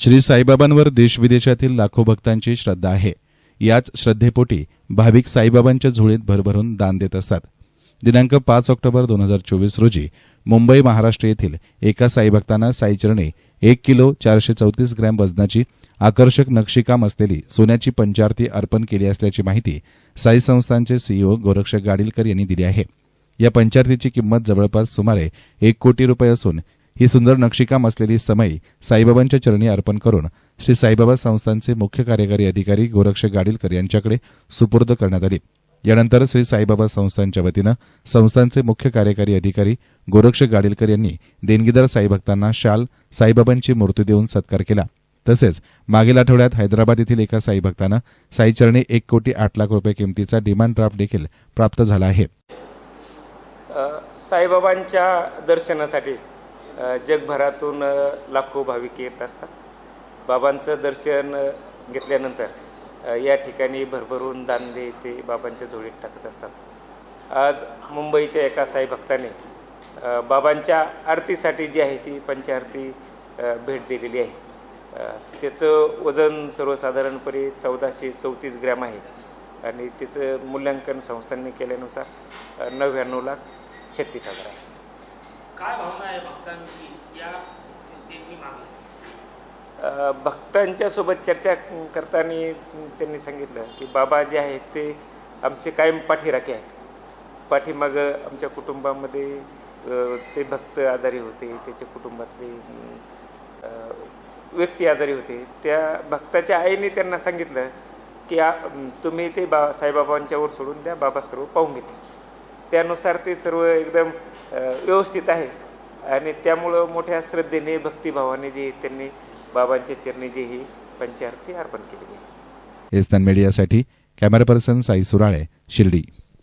श्री साईबाबांवर देशविदेशातील लाखो भक्तांची श्रद्धा आहे. याच श्रद्धेपोटी भाविक साईबाबांच्या झुळीत भरभरून दान देत असतात. दिनांक पाच ऑक्टोबर दोन हजार चोवीस रोजी मुंबई महाराष्ट्र येथील एका साईभक्तांना साईचरणी एक किलो चारशे चौतीस ग्रॅम वजनाची आकर्षक नक्षीकाम असलेली सोन्याची पंचारती अर्पण केली असल्याची माहिती साई संस्थांचे सीईओ गोरक्ष गाडीलकर यांनी दिली आहे. या पंचारतीची किंमत जवळपास सुमारे एक कोटी रुपये असून ही सुंदर नक्षीकाम असलेली समई साईबाबांच्या चरणी अर्पण करून श्री साईबाबा संस्थांचे मुख्य कार्यकारी अधिकारी गोरक्ष गाडीलकर यांच्याकडे सुपूर्द करण्यात आली. यानंतर श्री साईबाबा संस्थांच्या वतीनं संस्थांचे मुख्य कार्यकारी अधिकारी गोरक्ष गाडीलकर यांनी देणगीदार साईभक्तांना शाल साईबाबांची मूर्ती देऊन सत्कार केला. तसेच मागील आठवड्यात हैदराबाद येथील एका साईभक्तानं साईचरणी एक कोटी आठ लाख रुपये किमतीचा डिमांड ड्राफ्ट देखील प्राप्त झाला आहे. साईबाबांच्या दर्शनासाठी जगभरातून लाखो भाविक येत असतात. बाबांचं दर्शन घेतल्यानंतर या ठिकाणी भरभरून दानदे ते बाबांच्या झोळीत टाकत असतात. आज मुंबईच्या एका साईभक्ताने भक्ताने बाबांच्या आरतीसाठी जी आहे ती पंचारती भेट दिलेली आहे. त्याचं वजन सर्वसाधारणपणे चौदाशे चौतीस ग्रॅम आहे आणि त्याचं मूल्यांकन संस्थांनी केल्यानुसार नव्याण्णव लाख छत्तीस हजार आहे. काय भावना आहे भक्तांची या भक्तांच्या सोबत चर्चा करताना त्यांनी सांगितलं की बाबा जे आहेत ते आमचे कायम पाठीराखे आहेत. पाठीमागं आमच्या कुटुंबामध्ये ते भक्त आजारी होते त्याच्या कुटुंबातले व्यक्ती आजारी होते. त्या भक्ताच्या आईने त्यांना सांगितलं की तुम्ही ते बा साईबाबांच्यावर सोडून द्या बाबा सर्व पाहून घेतील. त्यानुसार ते सर्व एकदम व्यवस्थित आहे. आणि त्यामुळं मोठ्या श्रद्धेने भक्तिभावाने जे त्यांनी बाबांच्या चरणी जे ही पंचारती अर्पण केलेली आहे. एस्तान मीडियासाठी कॅमेरा पर्सन साई सुराळे शिर्डी.